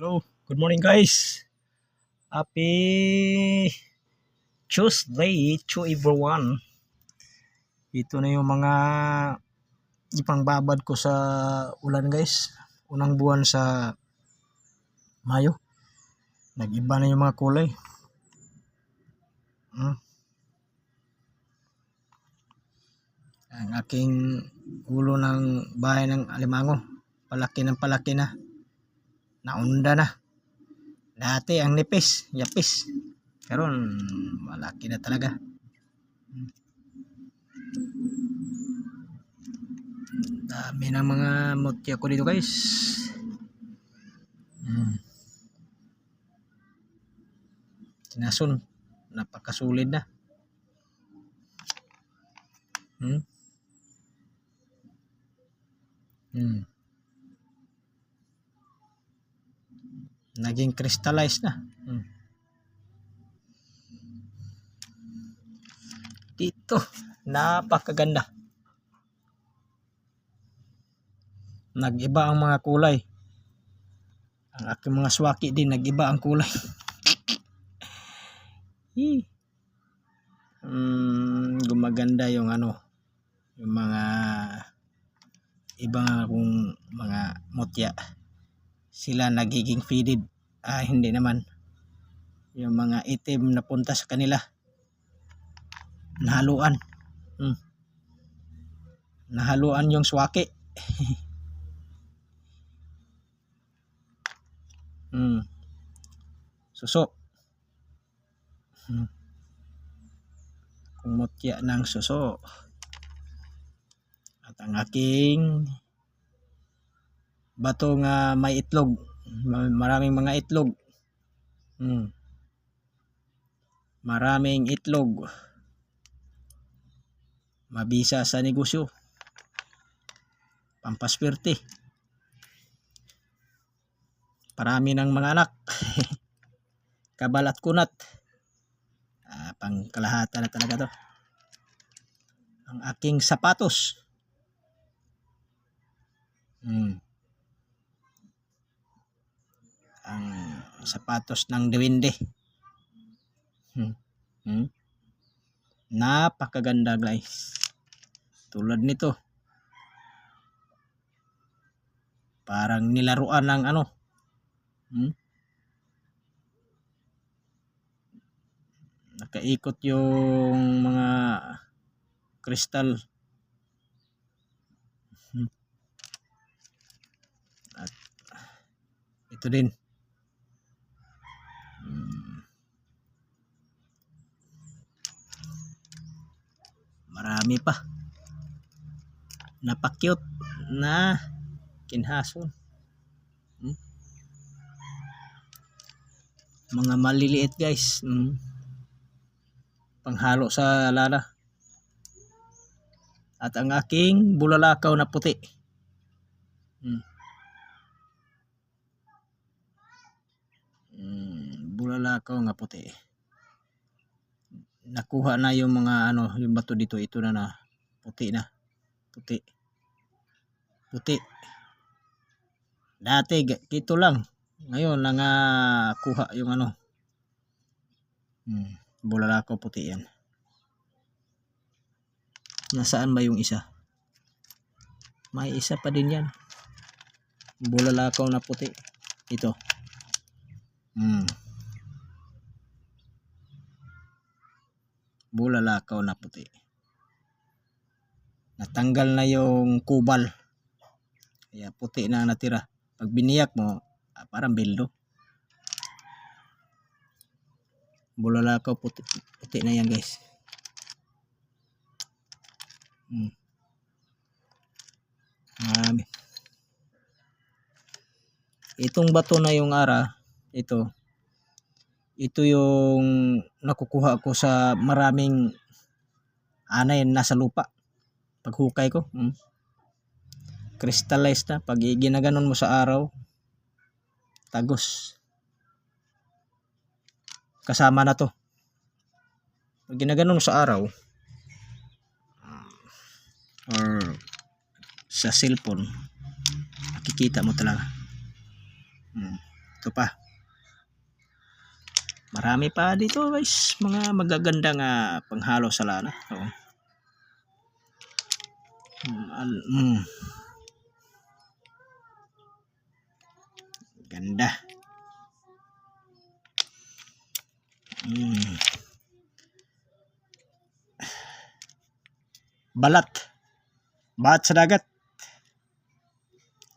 Hello, good morning guys. Happy Tuesday to everyone. Ito na yung mga ipangbabad ko sa ulan guys. Unang buwan sa Mayo. Nag-iba na yung mga kulay. Hmm. Ang aking ulo ng bahay ng Alimango. Palaki ng palaki na naunda na. Dati ang nipis, yapis. Karon malaki na talaga. Dami ng mga mutya ko dito guys. Hmm. Sinasun. Napakasulid na. Hmm. Naging crystallized na. Hmm. Dito, napakaganda. Nag-iba ang mga kulay. Ang aking mga swaki din, nag-iba ang kulay. Hmm, gumaganda yung ano, yung mga ibang akong mga mutya sila nagiging faded. Ah, hindi naman. Yung mga itim na punta sa kanila. Nahaluan. Hmm. Nahaluan yung swaki. hmm. Suso. Hmm. Kumutya ng suso. At ang aking bato nga may itlog. Ma- Maraming mga itlog. Hmm. Maraming itlog. Mabisa sa negosyo. Pampaswerte. Parami ng mga anak. Kabal at kunat. Ah, pangkalahatan na talaga to. Ang aking sapatos. Hmm. Ang sapatos ng Dewinde. Hmm. Hmm. Napakaganda guys. Tulad nito. Parang nilaruan ng ano. Hmm. Nakaikot yung mga kristal. Hmm. At ito din. Marami pa. Napakyut na kinhason. Hmm? Mga maliliit guys. Hmm. Panghalo sa lala. At ang aking bulalakaw na puti. Hmm. Mm, bulalakaw nga puti. Nakuha na yung mga ano, yung bato dito, ito na na puti na. Puti. Puti. Dati kito lang. Ngayon nangakuha yung ano. Hmm, bulalakaw puti yan. Nasaan ba yung isa? May isa pa din yan. Bulalakaw na puti. Ito. Hmm. Bulalakaw na puti. Natanggal na yung kubal. Kaya puti na natira. Pag biniyak mo, ah, parang bildo. Bulalakaw puti, puti na yan guys. Hmm. Marami. Itong bato na yung ara, ito ito yung nakukuha ko sa maraming anay nasa lupa paghukay ko mm. crystallized na pag ginaganon mo sa araw tagos kasama na to pag ginaganon mo sa araw or sa cellphone makikita mo talaga mm. Ito pa. Marami pa dito guys. Mga magagandang ah, panghalo sa lana. Oo. Mm, mm. Ganda. Mm. Balat. Bat sa dagat.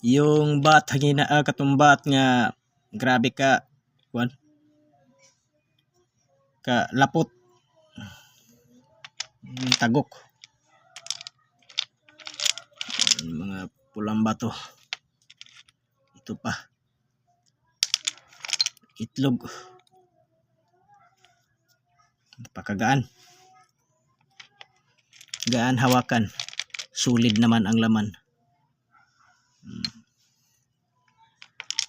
Yung bat hangina uh, katumbat nga grabe ka kuan ka lapot. Mm, tagok. Yung mga pulang bato. Ito pa. Itlog. Pakagaan gaan hawakan. Sulid naman ang laman. Mm.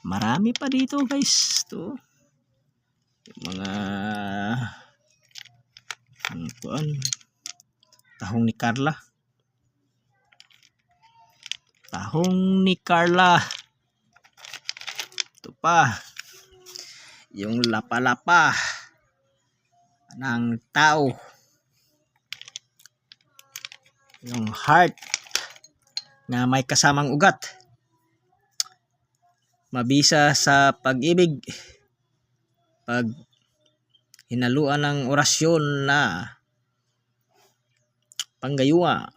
marami pa dito guys. To yung mga tuan tahong ni Carla. Tahong ni Carla. Ito pa. Yung lapa-lapa. Ng tao. Yung heart na may kasamang ugat. Mabisa sa pag-ibig. Pag hinaluan ng orasyon na panggayuwa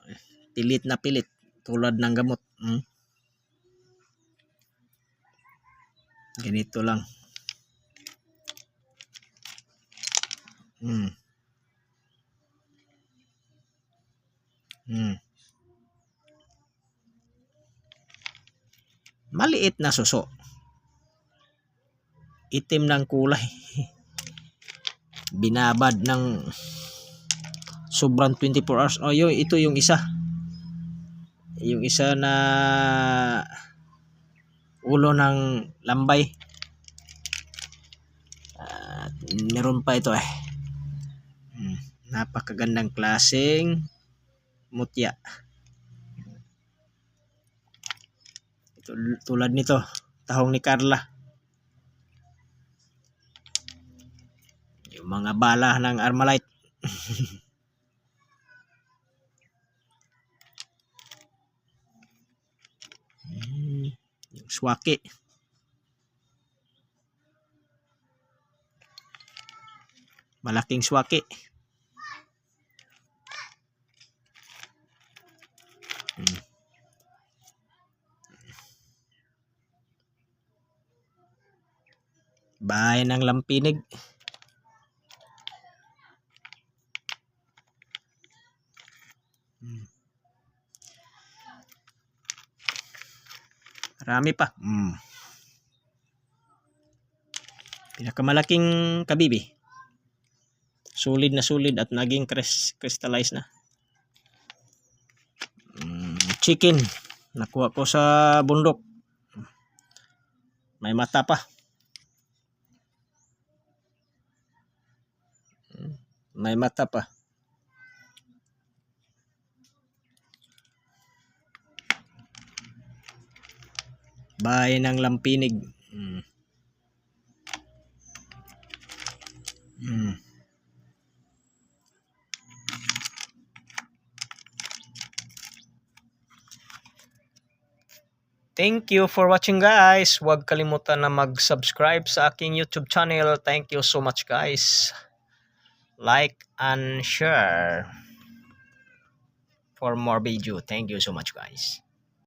pilit na pilit tulad ng gamot mm. ganito lang mm. Mm. maliit na suso itim ng kulay binabad ng sobrang 24 hours. Oh yun, ito yung isa. Yung isa na ulo ng lambay. At meron pa ito eh. Hmm, napakagandang klaseng mutya. Ito, tulad nito tahong ni Carla. Yung mga bala ng Armalite yung swaki malaking swaki Hmm. bahay ng lampinig Hmm. Marami pa. Mm. Pinakamalaking kabibi. Solid na solid at naging crystallized na. Mm, chicken. Nakuha ko sa bundok. May mata pa. May mata pa. Bahay ng Lampinig. Mm. Mm. Thank you for watching guys. Huwag kalimutan na mag-subscribe sa aking YouTube channel. Thank you so much guys. Like and share for more video. Thank you so much guys.